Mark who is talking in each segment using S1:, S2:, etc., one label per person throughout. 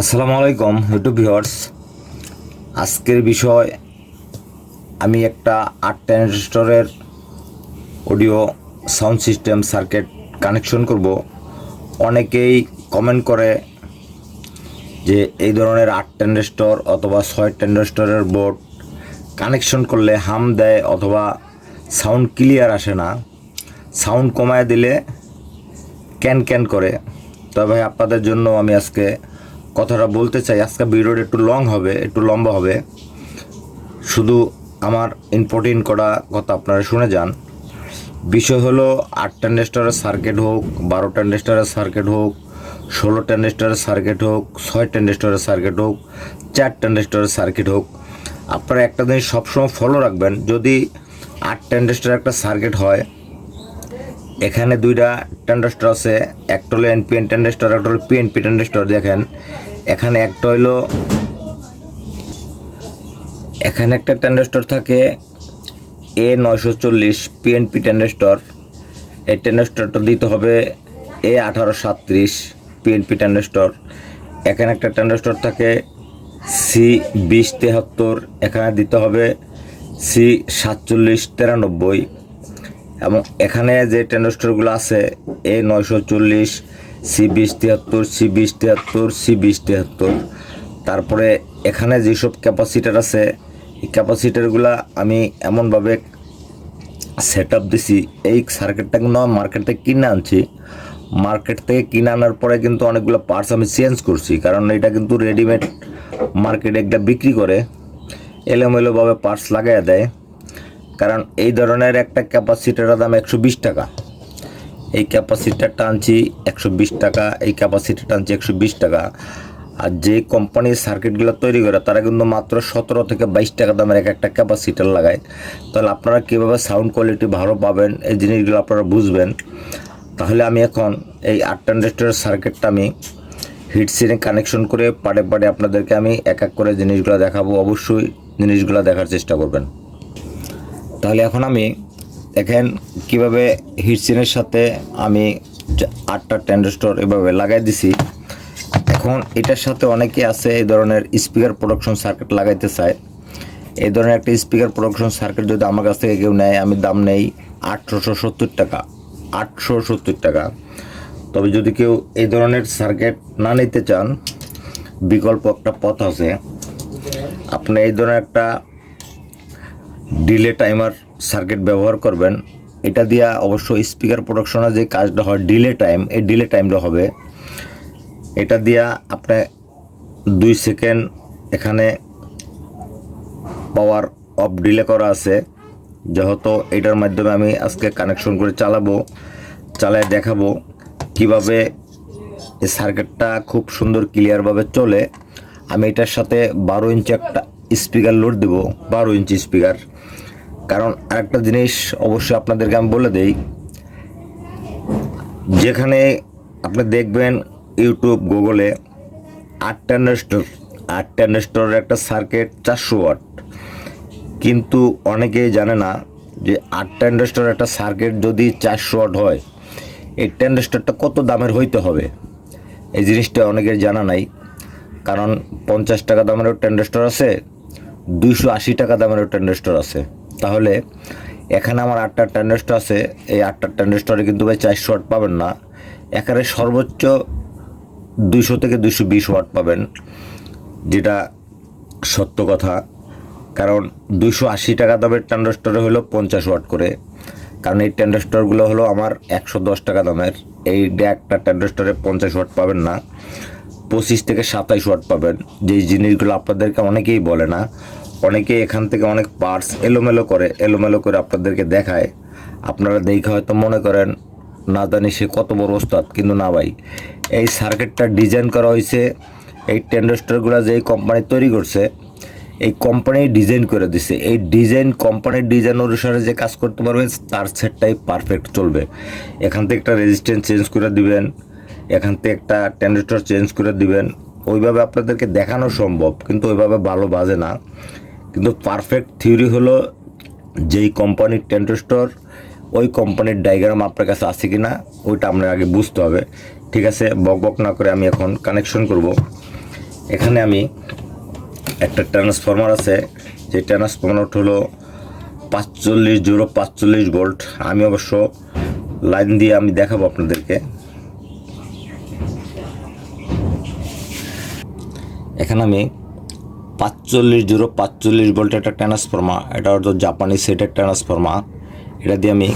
S1: আসসালামু আলাইকুম YouTube viewers আজকের বিষয়, আমি একটা আট ট্রানজিস্টরের audio sound system circuit connection করব। অনেকেই কমেন্ট করে যে এই ধরনের আট ট্রানজিস্টর অথবা ছয় ট্রানজিস্টরের বোর্ড কানেকশন করলে হাম দেয় অথবা সাউন্ড ক্লিয়ার আসে না। সাউন্ড কমায় দিলে ক্যান ক্যান করে। তবে আপনাদের জন্য আমি আজকে কথাটা বলতে চাই, আজকে ভিডিওটা একটু লং হবে, একটু লম্বা হবে। শুধু আমার ইম্পর্টেন্ট করা কথা আপনারা শুনে যান। বিষয় হলো আট ট্যান্ডেস্টারের সার্কিট হোক বারো ট্যান্ডেস্টারের সার্কিট হোক ষোলো ট্যান্ডেস্টারের সার্কিট হোক ছয় ট্যান্ডেস্টারের সার্কিট হোক চার ট্যান্ডেস্টারের সার্কিট হোক, আপনারা একটা জিনিস সবসময় ফলো রাখবেন। যদি আট ট্যান্ডেস্টার একটা সার্কিট হয় এখানে দুইটা ট্যান্ডেস্টর আছে। একটা হলো এনপিএন ট্যান্ডেস্টর একটা হলো পিএনপি ট্যান্ডেস্টর দেখেন। এখানে একটা হলো, এখানে একটা ট্যান্ডেস্টর থাকে এ নয়শো চল্লিশ পিএনপি ট্যান্ডেস্টর এই ট্যান্ডেস্টরটা দিতে হবে এ আঠারো সাতত্রিশ পিএনপি ট্যান্ডেস্টর এখানে একটা ট্যান্ডেস্টর থাকে সি বিশ তেহাত্তর। এখানে দিতে হবে সি সাতচল্লিশ তিরানব্বই এবং এখানে যে ট্যান্ডেস্টরগুলো আছে, এ নয়শো চল্লিশ, সি বিশ তিয়াত্তর, সি বিশ তিয়াত্তর, সি বিশ তিয়াত্তর। তারপরে এখানে যেসব ক্যাপাসিটার আছে, এই ক্যাপাসিটারগুলো আমি এমনভাবে সেট আপ দিছি, এই সার্কিটটা কিন্তু আমি মার্কেট থেকে কিনে আনছি। মার্কেট থেকে কিনে আনার পরে কিন্তু অনেকগুলো পার্টস আমি চেঞ্জ করছি, কারণ এটা কিন্তু রেডিমেড মার্কেটে একটা বিক্রি করে, এলোমেলোভাবে পার্টস লাগাই দেয়। কারণ এই ধরনের একটা ক্যাপাসিটারের দাম একশো বিশ টাকা। এই ক্যাপাসিটারটা আনছি একশো বিশ টাকা, এই ক্যাপাসিটারটা আনছি একশো বিশ টাকা। আর যে কোম্পানির সার্কিটগুলো তৈরি করে, তারা কিন্তু মাত্র সতেরো থেকে বাইশ টাকা দামের এক একটা ক্যাপাসিটার লাগায়। তাহলে আপনারা কীভাবে সাউন্ড কোয়ালিটি ভালো পাবেন, এই জিনিসগুলো আপনারা বুঝবেন। তাহলে আমি এখন এই আট ট্রানজিস্টরের সার্কিটটা আমি হিট সিনে কানেকশন করে পাড়ে পাড়ে আপনাদেরকে আমি এক এক করে জিনিসগুলো দেখাবো। অবশ্যই জিনিসগুলো দেখার চেষ্টা করবেন। তাহলে এখন আমি দেখেন কীভাবে হিটসিনের সাথে আমি আটটা ট্যান্ডেস্টর এভাবে লাগাই দিছি। এখন এটার সাথে অনেকে আছে এই ধরনের স্পিকার প্রোডাকশন সার্কিট লাগাইতে চায়। এই ধরনের একটা স্পিকার প্রোডাকশন সার্কিট যদি আমার কাছ থেকে কেউ নেয়, আমি দাম নেই আটশোশো সত্তর টাকা, আটশো সত্তর টাকা। তবে যদি কেউ এই ধরনের সার্কিট না নিতে চান, বিকল্প একটা পথ আছে। আপনি এই ধরনের একটা ডিলে টাইমার সার্কিট ব্যবহার করবেন। এটা দিয়া অবশ্য স্পিকার প্রোডাকশনে যে কাজটা হয়, ডিলে টাইম, এই ডিলে টাইমটা হবে। এটা দিয়া আপনি দুই সেকেন্ড এখানে পাওয়ার অফ ডিলে করা আছে। যেহেতু এটার মাধ্যমে আমি আজকে কানেকশন করে চালাবো, চালায় দেখাবো কীভাবে এই সার্কিটটা খুব সুন্দর ক্লিয়ারভাবে চলে। আমি এটার সাথে বারো ইঞ্চি একটা স্পিকার লোড দেবো, বারো ইঞ্চি স্পিকার। কারণ আরেকটা জিনিস অবশ্যই আপনাদেরকে আমি বলে দেই, যেখানে আপনি দেখবেন ইউটিউব, গুগলে আট ট্যান্ডেস্টর আট ট্যান্ডেস্টরের একটা সার্কিট চারশো ওয়াট। কিন্তু অনেকেই জানে না যে আট ট্যান্ডেস্টর একটা সার্কিট যদি চারশো ওয়াট হয় এই ট্যান্ডেস্টরটা কত দামের হইতে হবে? এই জিনিসটা অনেকের জানা নাই, কারণ পঞ্চাশ টাকা দামেরও ট্যান্ডেস্টর আছে, দুইশো আশি টাকা দামেরও ট্যান্ডেস্টর আছে। তাহলে এখানে আমার আটটা ট্যান্ডেস্টর আছে। এই আটটা ট্যান্ডেস্টরে কিন্তু ভাই চারশো ওয়াট পাবেন না। এখানে সর্বোচ্চ দুইশো থেকে দুইশো বিশ ওয়াট পাবেন, যেটা সত্য কথা। কারণ দুইশো আশি টাকা দামের ট্যান্ডেস্টরে হলো পঞ্চাশ ওয়াট করে। কারণ এই ট্যান্ডেস্টরগুলো হলো আমার একশো দশ টাকা দামের। এই একটা ট্যান্ডেস্টরে পঞ্চাশ ওয়াট পাবেন না। পঁচিশ থেকে সাতাইশ ওয়াট পাবেন। যেই জিনিসগুলো আপনাদেরকে অনেকেই বলে না অনেকেই এখান থেকে অনেক পার্টস এলোমেলো করে এলোমেলো করে আপনাদেরকে দেখায়। আপনারা দেখে হয়তো মনে করেন, না জানি সে কত বড় ওস্তাদ। কিন্তু না ভাই, এই সার্কিটটা ডিজাইন করা হয়েছে, এই ট্যান্ডেস্টরগুলো যেই কোম্পানি তৈরি করছে, এই কোম্পানি ডিজাইন করে দিছে। এই ডিজাইন কোম্পানির ডিজাইন অনুসারে যে কাজ করতে পারবে তার সেটটাই পারফেক্ট চলবে। এখান থেকে একটা রেজিস্ট্যান্স চেঞ্জ করে দিবেন, এখান থেকে একটা ট্যান্ডেস্টর চেঞ্জ করে দিবেন। ওইভাবে আপনাদেরকে দেখানো সম্ভব, কিন্তু ওইভাবে ভালো বাজে না। কিন্তু পারফেক্ট থিওরি হলো যেই কোম্পানির ট্যান্ডেস্টর ওই কোম্পানির ডায়াগ্রাম আপনার কাছে আছে কি না ওইটা আপনার আগে বুঝতে হবে। ঠিক আছে? বক বক না করে আমি এখন কানেকশন করব। এখানে আমি একটা ট্রান্সফরমার আছে। যে ট্রান্সফরমার হলো পাঁচচল্লিশ জিরো পাঁচচল্লিশ ভোল্ট আমি অবশ্য লাইন দিয়ে আমি দেখাবো আপনাদেরকে। এখানে আমি পাঁচচল্লিশ জিরো, পাঁচচল্লিশ ভোল্ট একটা ট্রান্সফর্মার এটা হয়তো জাপানি সেটের ট্রান্সফর্মার এটা দিয়ে আমি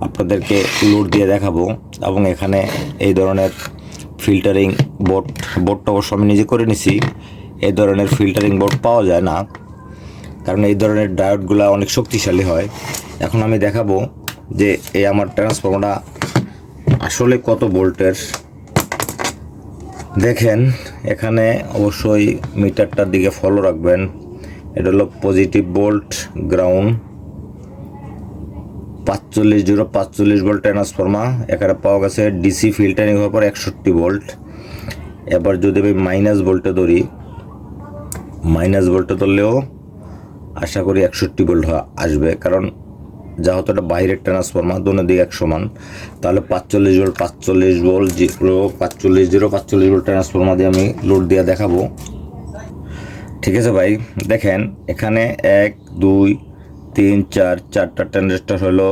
S1: আপনাদেরকে লোড দিয়ে দেখাবো। এবং এখানে এই ধরনের ফিল্টারিং বোর্ড বোর্ডটা অবশ্য আমি নিজে করে নিছি। এই ধরনের ফিল্টারিং বোর্ড পাওয়া যায় না। কারণ এই ধরনের ডায়োডগুলো অনেক শক্তিশালী হয়। এখন আমি দেখাবো যে এই আমার ট্রান্সফর্মারটা আসলে কত ভোল্টের দেখেন, এখানে অবশ্যই মিটারটার দিকে ফলো রাখবেন। এটা হলো পজিটিভ বোল্ট গ্রাউন্ড পাঁচচল্লিশ জিরো পাঁচচল্লিশ ভোল্ট ট্রান্সফর্মার এখানে পাওয়া গেছে ডিসি ফিল্টারিং হওয়ার পর একষট্টি ভোল্ট এবার যদি আমি মাইনাস ভোল্টে ধরি মাইনাস ভোল্টে ধরলেও আশা করি একষট্টি ভোল্ট আসবে। কারণ যা হতো এটা বাইরের ট্রান্সফর্মার দোনো দিকে এক সমান। তাহলে পাঁচচল্লিশ ভোল্ট পাঁচচল্লিশ ভোল্ট জিরো, পাঁচচল্লিশ জিরো, পাঁচচল্লিশ ভোল্ট ট্রান্সফর্মার দিয়ে আমি লোড দিয়ে দেখাবো। ঠিক আছে ভাই, দেখেন, এখানে এক, দুই, তিন, চার, চারটা ট্রানজিস্টর হলো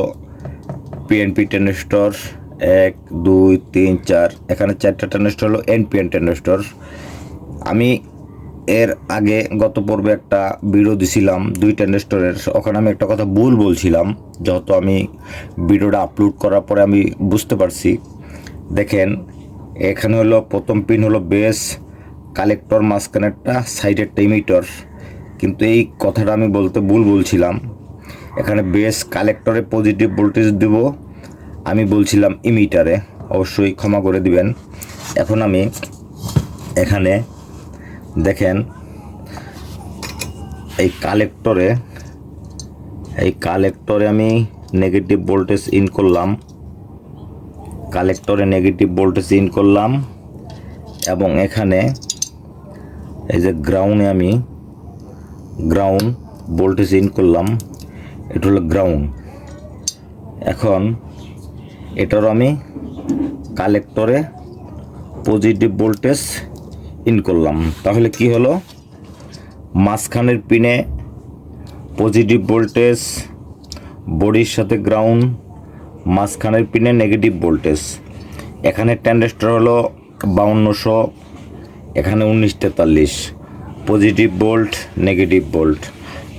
S1: পিএনপি ট্রানজিস্টর এক, দুই, তিন, চার, এখানে চারটা ট্রানজিস্টর হলো এনপিএন ট্রানজিস্টর আমি এর আগে গত পর্বে একটা ভিডিও দিছিলাম, দুই ট্রানজিস্টরের ওখানে আমি একটা কথা ভুল বলছিলাম, যেহেতু আমি ভিডিওটা আপলোড করার পরে আমি বুঝতে পারছি। দেখেন, এখানে হলো, প্রথম পিন হলো বেস কালেক্টর মাঝখানেরটা সাইডেরটা ইমিটর কিন্তু এই কথাটা আমি বলতে ভুল বলছিলাম। এখানে বেস কালেক্টরে পজিটিভ ভোল্টেজ দেব, আমি বলছিলাম ইমিটারে অবশ্যই ক্ষমা করে দিবেন। এখন আমি এখানে দেখেন, এই কালেক্টরে এই কালেক্টরে আমি নেগেটিভ ভোল্টেজ ইন করলাম। কালেক্টরে নেগেটিভ ভোল্টেজ ইন করলাম এবং এখানে এই যে গ্রাউন্ডে আমি গ্রাউন্ড ভোল্টেজ ইন করলাম, এটা হলো গ্রাউন্ড এখন এটারও আমি কালেক্টরে পজিটিভ ভোল্টেজ ইন করলাম। তাহলে কি হলো? মাঝখানের পিনে পজিটিভ ভোল্টেজ বডির সাথে গ্রাউন্ড মাঝখানের পিনে নেগেটিভ ভোল্টেজ এখানে ট্যান্ডেস্টার হলো বাউন্নশো, এখানে উনিশ তেতাল্লিশ। পজিটিভ ভোল্ট নেগেটিভ ভোল্ট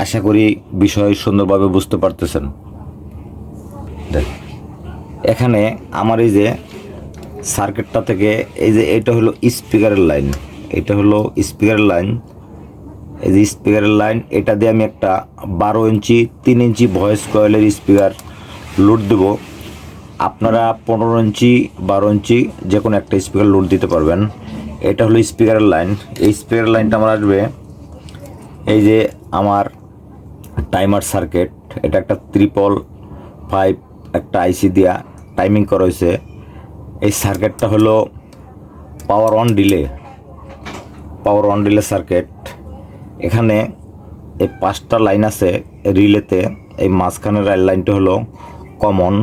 S1: আশা করি বিষয় সুন্দরভাবে বুঝতে পারতেছেন। এখানে আমার এই যে সার্কিটটা থেকে, এই যে এটা হলো স্পিকারের লাইন এটা হলো স্পিকারের লাইন এই যে স্পিকারের লাইন এটা দিয়ে আমি একটা বারো ইঞ্চি, তিন ইঞ্চি ভয়েস কয়েলের স্পিকার লোড দেব। আপনারা পনেরো ইঞ্চি, বারো ইঞ্চি যে কোনো একটা স্পিকার লোড দিতে পারবেন। এটা হলো স্পিকারের লাইন এই স্পিকারের লাইনটা আমার আসবে, এই যে আমার টাইমার সার্কিট এটা একটা ত্রিপল ফাইভ একটা আইসি দিয়া টাইমিং করা হয়েছে। এই সার্কিটটা হলো power on delay power on delay circuit এখানে এই পাঁচটা লাইন আছে রিলেতে এই মাঝখানের রেল লাইনটা হলো কমন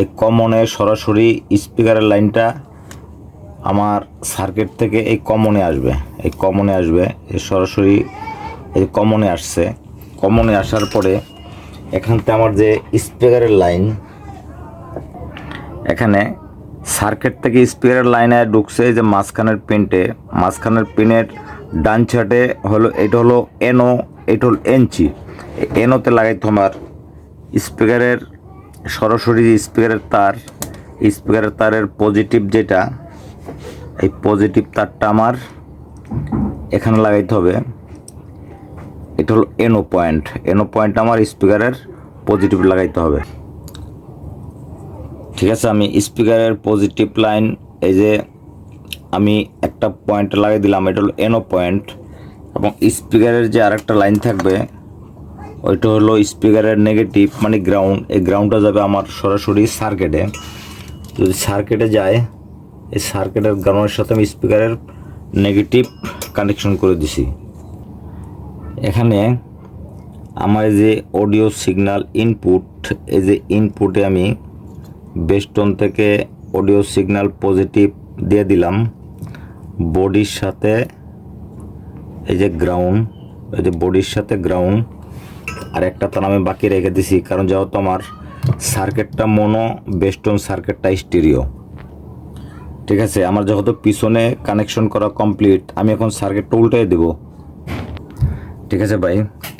S1: এই কমনে সরাসরি স্পিকারের লাইনটা আমার সার্কিট থেকে এই কমনে আসবে। এই কমনে আসবে। এই সরাসরি এই কমনে আসছে। কমনে আসার পরে এখান থেকে আমার যে স্পিকারের লাইন এখানে সার্কিট থেকে স্পিকারের লাইনে ঢুকছে যে মাঝখানের পিনটে মাঝখানের পিনের ডান ছাটে হলো, এটা হলো এনও এটা হলো এনচি এনোতে লাগাইতে আমার স্পিকারের, সরাসরি যে স্পিকারের তার, স্পিকারের তারের পজিটিভ যেটা, এই পজিটিভ তারটা আমার এখানে লাগাইতে হবে। এটা হলো এনো পয়েন্ট এনো পয়েন্ট আমার স্পিকারের পজিটিভ লাগাইতে হবে। ঠিক আছে, আমি স্পিকারের পজিটিভ লাইন এই যে আমি একটা পয়েন্ট লাগিয়ে দিলাম, এটা হলো এনো পয়েন্ট এবং স্পিকারের যে আরেকটা লাইন থাকবে, ওইটা হলো স্পিকারের নেগেটিভ মানে গ্রাউন্ড এই গ্রাউন্ডটা যাবে আমার সরাসরি সার্কিটে যদি সার্কিটে যায়, এই সার্কিটের গ্রাউন্ডের সাথে আমি স্পিকারের নেগেটিভ কানেকশন করে দিছি। এখানে আমার যে অডিও সিগন্যাল ইনপুট এই যে ইনপুটে আমি বেস্টন থেকে অডিও সিগন্যাল পজিটিভ দিয়ে দিলাম। বডির সাথে এই যে গ্রাউন্ড এই যে বডির সাথে গ্রাউন্ড আর একটা তার আমি বাকি রেখে দিছি, কারণ যেহেতু আমার সার্কিটটা মনো বেস্টন সার্কিটটা স্টেরিও। ঠিক আছে, আমার যেহেতু পিছনে কানেকশন করা কমপ্লিট, আমি এখন সার্কিটটা উল্টে দেব। ঠিক আছে ভাই,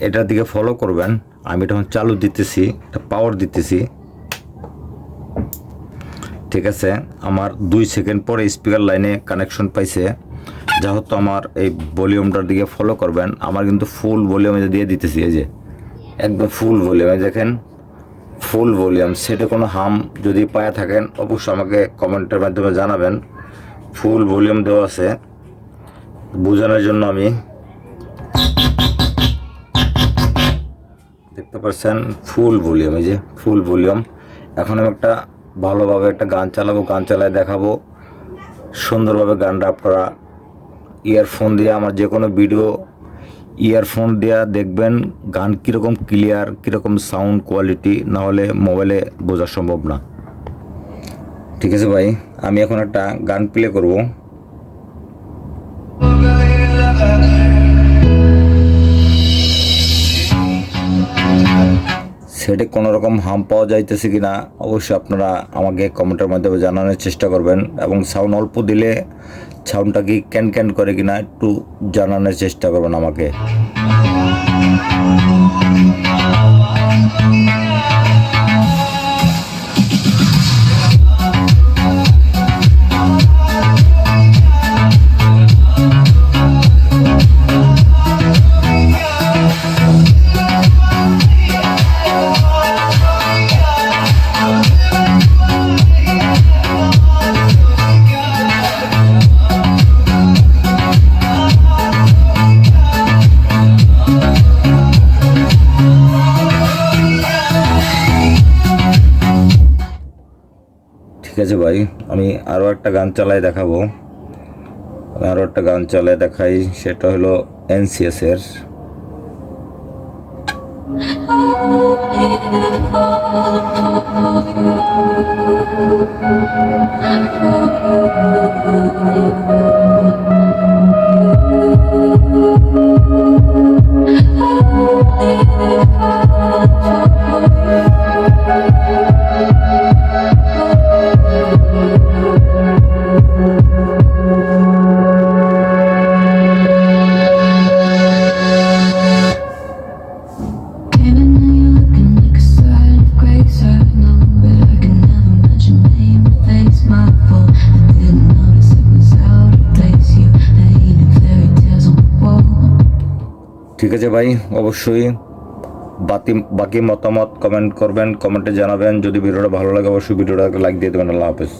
S1: এটার দিকে ফলো করবেন, আমি তখন চালু দিতেছি, এটা পাওয়ার দিতেছি। ঠিক আছে, আমার দুই সেকেন্ড পরে স্পিকার লাইনে কানেকশন পাইছে। যেহেতু আমার এই ভলিউমটার দিকে ফলো করবেন। আমার কিন্তু ফুল ভলিউমে দিয়ে দিতেছি, এই যে। একদম ফুল ভলিউমে দেখেন। ফুল ভলিউম সেটা কোনো হাম যদি পায়ে থাকেন, অবশ্যই আমাকে কমেন্টের মাধ্যমে জানাবেন। ফুল ভলিউম দেওয়া আছে। বোঝানোর জন্য আমি দেখতে পাচ্ছেন ফুল ভলিউম এই যে ফুল ভলিউম এখন আমি একটা ভালোভাবে একটা গান চালাবো, গান চালায় দেখাবো। সুন্দরভাবে গানটা করা। ইয়ারফোন দিয়ে আমার যে কোনো ভিডিও ইয়ারফোন দেওয়া দেখবেন গান কীরকম ক্লিয়ার কীরকম সাউন্ড কোয়ালিটি না হলে মোবাইলে বোঝা সম্ভব না। ঠিক আছে ভাই, আমি এখন একটা গান প্লে করব। সেটে কোনো রকম হাম পাওয়া যাইতেছে কি না অবশ্যই আপনারা আমাকে কমেন্টের মাধ্যমে জানানোর চেষ্টা করবেন এবং সাউন্ড অল্প দিলে সাউন্ডটা কি ক্যান ক্যান করে কি না একটু জানানোর চেষ্টা করবেন আমাকে। ঠিক আছে ভাই। আমি আরও একটা গান চালাই দেখাবো। আরও একটা গান চালাই দেখাই। সেটা হলো এনসিএস এর। আছে ভাই? অবশ্যই। বাকি বাকি মতামত কমেন্ট করবেন কমেন্টে জানাবেন। যদি ভিডিওটা ভালো লাগে, অবশ্যই ভিডিওটাকে লাইক দিয়ে দেবেন। আল্লাহ হাফেজ।